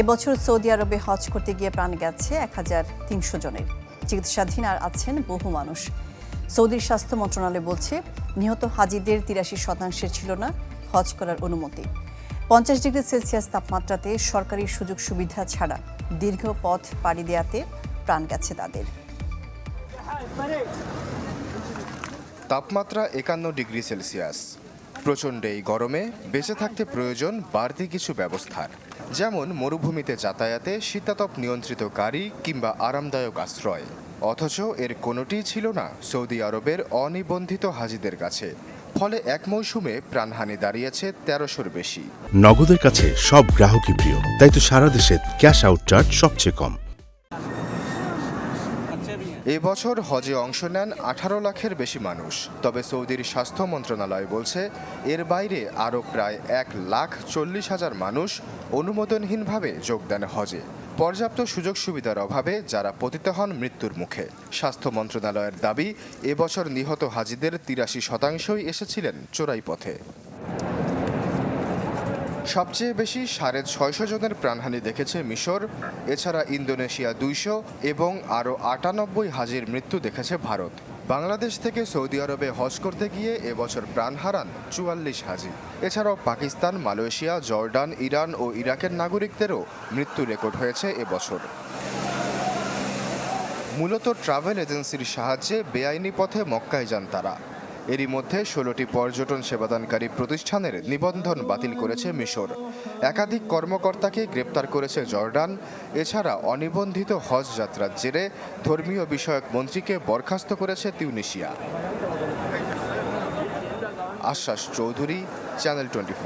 এবছর সৌদি আরবে হজ করতে গিয়ে প্রাণ গেছে এক হাজার তিনশো জনের। চিকিৎসাধীন আর আছেন বহু মানুষ। সৌদির স্বাস্থ্য মন্ত্রণালয় বলছে, নিহত হাজিদের তিরাশি শতাংশের ছিল না হজ করার অনুমতি। পঞ্চাশ ডিগ্রি সেলসিয়াস তাপমাত্রাতে সরকারি সুযোগ সুবিধা ছাড়া দীর্ঘ পথ পাড়ি দেয়াতে প্রাণ গেছে তাদের। তাপমাত্রা একান্ন ডিগ্রি সেলসিয়াস। প্রচণ্ড এই গরমে বেঁচে থাকতে প্রয়োজন বাড়তি কিছু ব্যবস্থার, যেমন মরুভূমিতে যাতায়াতে শীতাতপ নিয়ন্ত্রিত গাড়ি কিংবা আরামদায়ক আশ্রয়। অথচ এর কোনোটিই ছিল না সৌদি আরবের অনিবন্ধিত হাজিদের কাছে, ফলে এক মৌসুমে প্রাণহানি দাঁড়িয়েছে তেরোশোর বেশি। নগদের কাছে সব গ্রাহকই প্রিয়, তাই তো সারা দেশে ক্যাশ আউট চার্জ সবচেয়ে কম। এবছর হজে অংশ নেন আঠারো লাখের বেশি মানুষ। তবে সৌদির স্বাস্থ্য মন্ত্রণালয় বলছে, এর বাইরে আরও প্রায় এক লাখ চল্লিশ হাজার মানুষ অনুমোদনহীনভাবে যোগ দেন হজে। পর্যাপ্ত সুযোগ সুবিধার অভাবে যারা পতিত হন মৃত্যুর মুখে। স্বাস্থ্য মন্ত্রণালয়ের দাবি এবছর নিহত হাজিদের তিরাশি শতাংশই এসেছিলেন চোরাই পথে। সবচেয়ে বেশি সাড়ে ছয়শো জনের প্রাণহানি দেখেছে মিশর, এছাড়া ইন্দোনেশিয়া দুইশো এবং আরও আটানব্বই হাজির মৃত্যু দেখেছে ভারত। বাংলাদেশ থেকে সৌদি আরবে হজ করতে গিয়ে এবছর প্রাণ হারান চুয়াল্লিশ হাজি। এছাড়াও পাকিস্তান, মালয়েশিয়া, জর্ডান, ইরান ও ইরাকের নাগরিকদেরও মৃত্যু রেকর্ড হয়েছে এবছর। মূলত ট্রাভেল এজেন্সির সাহায্যে বেআইনি পথে মক্কায় যান তারা। এরই মধ্যে ষোলোটি পর্যটন সেবাদানকারী প্রতিষ্ঠানের নিবন্ধন বাতিল করেছে মিশর। একাধিক কর্মকর্তাকে গ্রেপ্তার করেছে জর্ডান। এছাড়া অনিবন্ধিত হজ যাত্রার জেরে ধর্মীয় বিষয়ক মন্ত্রীকে বরখাস্ত করেছে তিউনিশিয়া। আশ্বাস চৌধুরী, চ্যানেল টোয়েন্টি